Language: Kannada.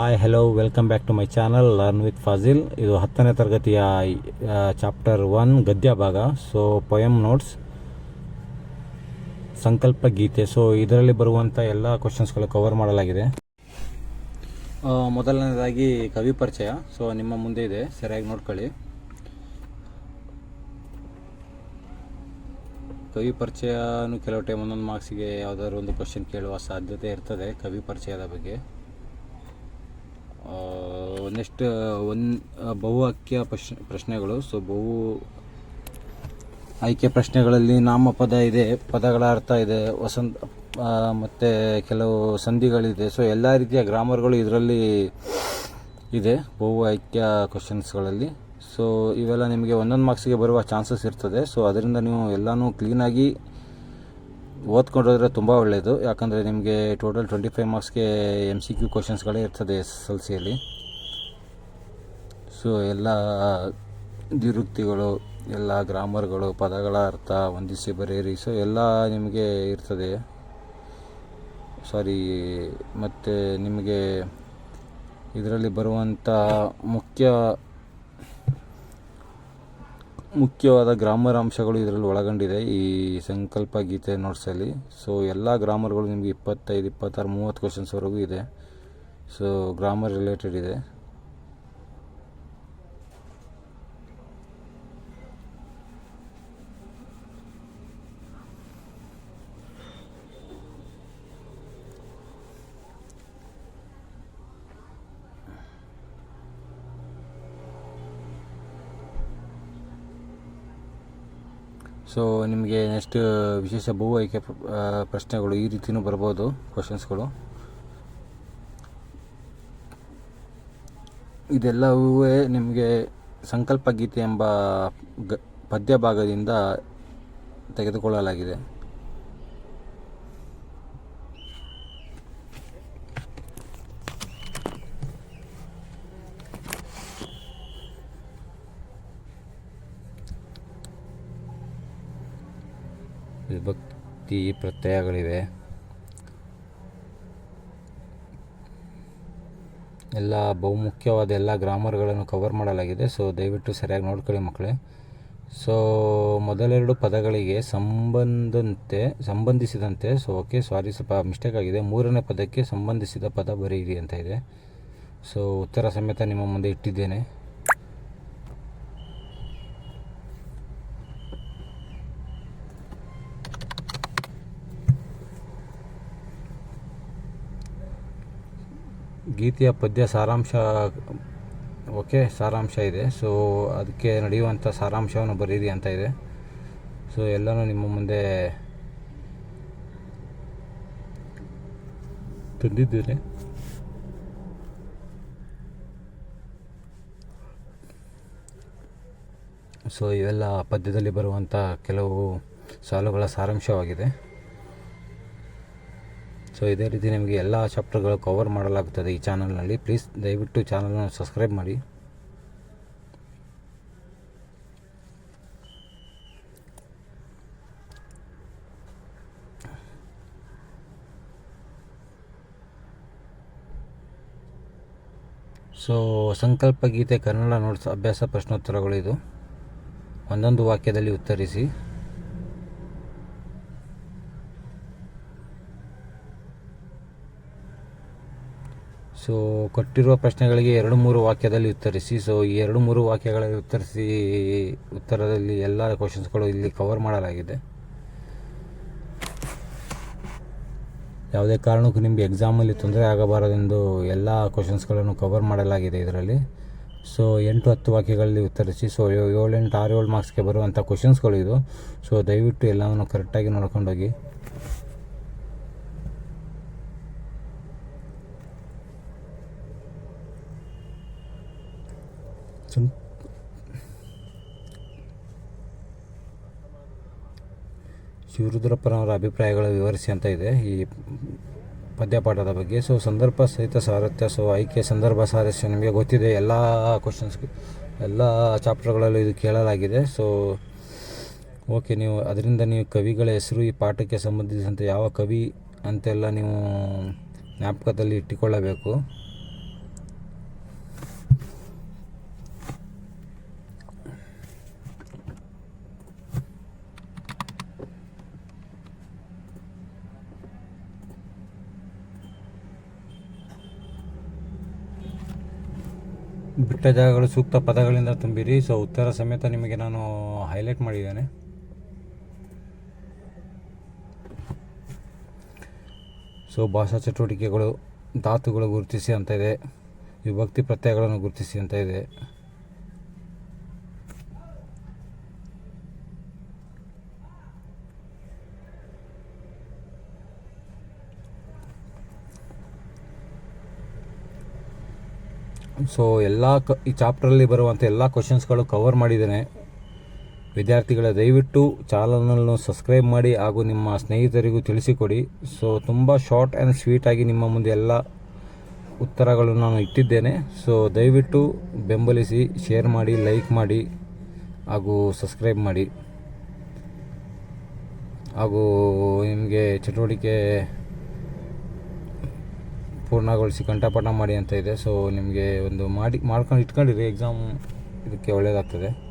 Hi hello welcome back to my channel learn with Fazil ಇದು ಹತ್ತನೇ ತರಗತಿಯ ಚಾಪ್ಟರ್ ಒನ್ ಗದ್ಯ ಭಾಗ. ಸೊ ಪೊಯಮ್ ನೋಟ್ಸ್ ಸಂಕಲ್ಪ ಗೀತೆ. ಸೊ ಇದರಲ್ಲಿ ಬರುವಂಥ ಎಲ್ಲ ಕ್ವಶನ್ಸ್ಗಳು ಕವರ್ ಮಾಡಲಾಗಿದೆ. ಮೊದಲನೇದಾಗಿ ಕವಿ ಪರಿಚಯ. ಸೊ ನಿಮ್ಮ ಮುಂದೆ ಇದೆ, ಸರಿಯಾಗಿ ನೋಡ್ಕೊಳ್ಳಿ. ಕವಿ ಪರಿಚಯನೂ ಕೆಲವು ಟೈಮ್ ಒಂದೊಂದು ಮಾರ್ಕ್ಸಿಗೆ ಯಾವುದಾದ್ರು ಒಂದು ಕ್ವಶನ್ ಕೇಳುವ ಸಾಧ್ಯತೆ ಇರ್ತದೆ ಕವಿ ಪರಿಚಯದ ಬಗ್ಗೆ. ನೆಕ್ಸ್ಟ್ ಒಂದು ಬಹುವಾಕ್ಯ ಪ್ರಶ್ನೆ, ಪ್ರಶ್ನೆಗಳು. ಸೊ ಬಹು ಆಯ್ಕೆ ಪ್ರಶ್ನೆಗಳಲ್ಲಿ ನಾಮಪದ ಇದೆ, ಪದಗಳ ಅರ್ಥ ಇದೆ, ವಸಂತ ಮತ್ತು ಮತ್ತೆ ಕೆಲವು ಸಂಧಿಗಳಿದೆ. ಸೊ ಎಲ್ಲ ರೀತಿಯ ಗ್ರಾಮರ್ಗಳು ಇದರಲ್ಲಿ ಇದೆ, ಬಹು ಆಯ್ಕೆ ಕ್ವಶನ್ಸ್ಗಳಲ್ಲಿ ಸೊ ಇವೆಲ್ಲ ನಿಮಗೆ ಒಂದೊಂದು ಮಾರ್ಕ್ಸಿಗೆ ಬರುವ ಚಾನ್ಸಸ್ ಇರ್ತದೆ. ಸೊ ಅದರಿಂದ ನೀವು ಎಲ್ಲನೂ ಕ್ಲೀನಾಗಿ ಓದ್ಕೊಂಡೋದ್ರೆ ತುಂಬ ಒಳ್ಳೆಯದು ಯಾಕಂದರೆ ನಿಮಗೆ ಟೋಟಲ್ ಟ್ವೆಂಟಿ ಫೈವ್ ಮಾರ್ಕ್ಸ್ಗೆ ಎಂ ಸಿ ಕ್ಯೂ ಕ್ವಶನ್ಸ್ಗಳೇ ಇರ್ತದೆ ಎಸ್ ಎಲ್ ಸಿಯಲ್ಲಿ ಸೊ ಎಲ್ಲ ನಿರುಕ್ತಿಗಳು ಎಲ್ಲ ಗ್ರಾಮರ್ಗಳು, ಪದಗಳ ಅರ್ಥ ಹೊಂದಿಸಿ ಬರೆಯಿರಿ. ಸೊ ಎಲ್ಲ ನಿಮಗೆ ಇರ್ತದೆ. ಸಾರಿ ಮತ್ತು ನಿಮಗೆ ಇದರಲ್ಲಿ ಬರುವಂಥ ಮುಖ್ಯ ಮುಖ್ಯವಾದ ಗ್ರಾಮರ್ ಅಂಶಗಳು ಇದರಲ್ಲಿ ಒಳಗೊಂಡಿದೆ ಈ ಸಂಕಲ್ಪ ಗೀತೆ ನೋಟ್ಸಲ್ಲಿ. ಸೊ ಎಲ್ಲ ಗ್ರಾಮರ್ಗಳು ನಿಮಗೆ ಇಪ್ಪತ್ತೈದು, ಇಪ್ಪತ್ತಾರು, ಮೂವತ್ತು ಕ್ವಶನ್ಸ್ವರೆಗೂ ಇದೆ. ಸೊ ಗ್ರಾಮರ್ ರಿಲೇಟೆಡ್ ಇದೆ. ಸೊ ನಿಮಗೆ ನೆಕ್ಸ್ಟ್ ವಿಶೇಷ ಬಹು ಆಯ್ಕೆ ಪ್ರಶ್ನೆಗಳು ಈ ರೀತಿಯೂ ಬರ್ಬೋದು ಕ್ವಶನ್ಸ್ಗಳು ಇದೆಲ್ಲವೂ ನಿಮಗೆ ಸಂಕಲ್ಪ ಗೀತೆ ಎಂಬ ಗ ಪದ್ಯ ಭಾಗದಿಂದ ತೆಗೆದುಕೊಳ್ಳಲಾಗಿದೆ. ವಿಭಕ್ತಿ ಪ್ರತ್ಯಯಗಳಿವೆ. ಎಲ್ಲ ಬಹುಮುಖ್ಯವಾದ ಎಲ್ಲ ಗ್ರಾಮರ್ಗಳನ್ನು ಕವರ್ ಮಾಡಲಾಗಿದೆ. ಸೊ ದಯವಿಟ್ಟು ಸರಿಯಾಗಿ ನೋಡ್ಕೊಳ್ಳಿ ಮಕ್ಕಳೇ. ಸೊ ಮೊದಲೆರಡು ಪದಗಳಿಗೆ ಸಂಬಂಧಂತೆ ಸಂಬಂಧಿಸಿದಂತೆ ಸೊ ಓಕೆ ಸಾರಿ ಸ್ವಲ್ಪ ಮಿಸ್ಟೇಕ್ ಆಗಿದೆ. ಮೂರನೇ ಪದಕ್ಕೆ ಸಂಬಂಧಿಸಿದ ಪದ ಬರೆಯಿರಿ ಅಂತ ಇದೆ. ಸೊ ಉತ್ತರ ಸಮೇತ ನಿಮ್ಮ ಮುಂದೆ ಇಟ್ಟಿದ್ದೇನೆ. ಗೀತೆಯ ಪದ್ಯ ಸಾರಾಂಶ, ಓಕೆ, ಸಾರಾಂಶ ಇದೆ. ಸೊ ಅದಕ್ಕೆ ನಡೆಯುವಂಥ ಸಾರಾಂಶವನ್ನು ಬರೀರಿ ಅಂತ ಇದೆ. ಸೊ ಎಲ್ಲನೂ ನಿಮ್ಮ ಮುಂದೆ ತಂದಿದ್ದೇನೆ. ಸೊ ಇವೆಲ್ಲ ಪದ್ಯದಲ್ಲಿ ಬರುವಂಥ ಕೆಲವು ಸಾಲುಗಳ ಸಾರಾಂಶವಾಗಿದೆ. ಸೊ ಇದೇ ರೀತಿ ನಿಮಗೆ ಎಲ್ಲ ಚಾಪ್ಟರ್ಗಳು ಕವರ್ ಮಾಡಲಾಗುತ್ತದೆ ಈ ಚಾನಲ್ನಲ್ಲಿ ಪ್ಲೀಸ್ ದಯವಿಟ್ಟು ಚಾನಲನ್ನು ಸಬ್ಸ್ಕ್ರೈಬ್ ಮಾಡಿ. ಸೊ ಸಂಕಲ್ಪ ಗೀತೆ ಕನ್ನಡ ನೋಟ್ಸ್ ಅಭ್ಯಾಸ ಪ್ರಶ್ನೋತ್ತರಗಳು ಇದು. ಒಂದೊಂದು ವಾಕ್ಯದಲ್ಲಿ ಉತ್ತರಿಸಿ. ಸೊ ಕೊಟ್ಟಿರುವ ಪ್ರಶ್ನೆಗಳಿಗೆ ಎರಡು ಮೂರು ವಾಕ್ಯದಲ್ಲಿ ಉತ್ತರಿಸಿ. ಸೊ ಈ ಎರಡು ಮೂರು ವಾಕ್ಯಗಳಲ್ಲಿ ಉತ್ತರಿಸಿ, ಉತ್ತರದಲ್ಲಿ ಎಲ್ಲ ಕ್ವಶನ್ಸ್ಗಳು ಇಲ್ಲಿ ಕವರ್ ಮಾಡಲಾಗಿದೆ. ಯಾವುದೇ ಕಾರಣಕ್ಕೂ ನಿಮಗೆ ಎಕ್ಸಾಮಲ್ಲಿ ತೊಂದರೆ ಆಗಬಾರದೆಂದು ಎಲ್ಲ ಕ್ವಶನ್ಸ್ಗಳನ್ನು ಕವರ್ ಮಾಡಲಾಗಿದೆ ಇದರಲ್ಲಿ. ಸೊ ಎಂಟು ಹತ್ತು ವಾಕ್ಯಗಳಲ್ಲಿ ಉತ್ತರಿಸಿ. ಸೊ ಏಳು ಎಂಟು ಆರು ಏಳು ಮಾರ್ಕ್ಸ್ಗೆ ಬರುವಂಥ ಕ್ವಶನ್ಸ್ಗಳು ಇದು. ಸೊ ದಯವಿಟ್ಟು ಎಲ್ಲವನ್ನು ಕರೆಕ್ಟಾಗಿ ನೋಡ್ಕೊಂಡೋಗಿ. ಸಂ- ಶಿವರುದ್ರಪ್ಪನವರ ಅಭಿಪ್ರಾಯಗಳ ವಿವರಿಸಿ ಅಂತ ಇದೆ. ಈ ಪದ್ಯಪಾಠದ ಬಗ್ಗೆ. ಸೊ ಸಂದರ್ಭ ಸಹಿತ ಸಾರಥ್ಯ. ಸೊ ಆಯ್ಕೆ ಸಂದರ್ಭ ಸಾರಸ್ಯ ನಿಮಗೆ ಗೊತ್ತಿದೆ. ಎಲ್ಲ ಕ್ವಶನ್ಸ್ ಎಲ್ಲ ಚಾಪ್ಟರ್ಗಳಲ್ಲೂ ಇದು ಕೇಳಲಾಗಿದೆ. ಸೊ ಓಕೆ ನೀವು ಅದರಿಂದ ನೀವು ಕವಿಗಳ ಹೆಸರು ಈ ಪಾಠಕ್ಕೆ ಸಂಬಂಧಿಸಿದಂತೆ ಯಾವ ಕವಿ ಅಂತೆಲ್ಲ ನೀವು ಜ್ಞಾಪಕದಲ್ಲಿ ಇಟ್ಟುಕೊಳ್ಳಬೇಕು. ಬಿಟ್ಟ ಜಾಗಗಳು ಸೂಕ್ತ ಪದಗಳಿಂದ ತುಂಬಿರಿ. ಸೊ ಉತ್ತರ ಸಮೇತ ನಿಮಗೆ ನಾನು ಹೈಲೈಟ್ ಮಾಡಿದ್ದೇನೆ. ಸೊ ಭಾಷಾ ಚಟುವಟಿಕೆಗಳು, ಧಾತುಗಳು ಗುರುತಿಸಿ ಅಂತ ಇದೆ. ವಿಭಕ್ತಿ ಪ್ರತ್ಯಯಗಳನ್ನು ಗುರುತಿಸಿ ಅಂತ ಇದೆ. ಸೊ ಎಲ್ಲ ಕ ಈ ಚಾಪ್ಟ್ರಲ್ಲಿ ಬರುವಂಥ ಎಲ್ಲ ಕ್ವಶನ್ಸ್ಗಳು ಕವರ್ ಮಾಡಿದ್ದೇನೆ. ವಿದ್ಯಾರ್ಥಿಗಳ ದಯವಿಟ್ಟು ಚಾನಲನ್ನು ಸಬ್ಸ್ಕ್ರೈಬ್ ಮಾಡಿ ಹಾಗೂ ನಿಮ್ಮ ಸ್ನೇಹಿತರಿಗೂ ತಿಳಿಸಿಕೊಡಿ. ಸೊ ತುಂಬ ಶಾರ್ಟ್ ಆ್ಯಂಡ್ ಸ್ವೀಟಾಗಿ ನಿಮ್ಮ ಮುಂದೆ ಎಲ್ಲ ಉತ್ತರಗಳನ್ನು ನಾನು ಇಟ್ಟಿದ್ದೇನೆ. ಸೊ ದಯವಿಟ್ಟು ಬೆಂಬಲಿಸಿ ಶೇರ್ ಮಾಡಿ ಲೈಕ್ ಮಾಡಿ ಹಾಗೂ ಸಬ್ಸ್ಕ್ರೈಬ್ ಮಾಡಿ. ಹಾಗೂ ನಿಮಗೆ ಚಟುವಟಿಕೆ ಪೂರ್ಣಗೊಳಿಸಿ ಕಂಠಪಾಠ ಮಾಡಿ ಅಂತ ಇದೆ. ಸೊ ನಿಮಗೆ ಒಂದು ಮಾಡಿ ಮಾಡ್ಕೊಂಡು ಇಟ್ಕೊಂಡಿರಿ ಎಕ್ಸಾಮ್ ಇದಕ್ಕೆ ಒಳ್ಳೆಯದಾಗ್ತದೆ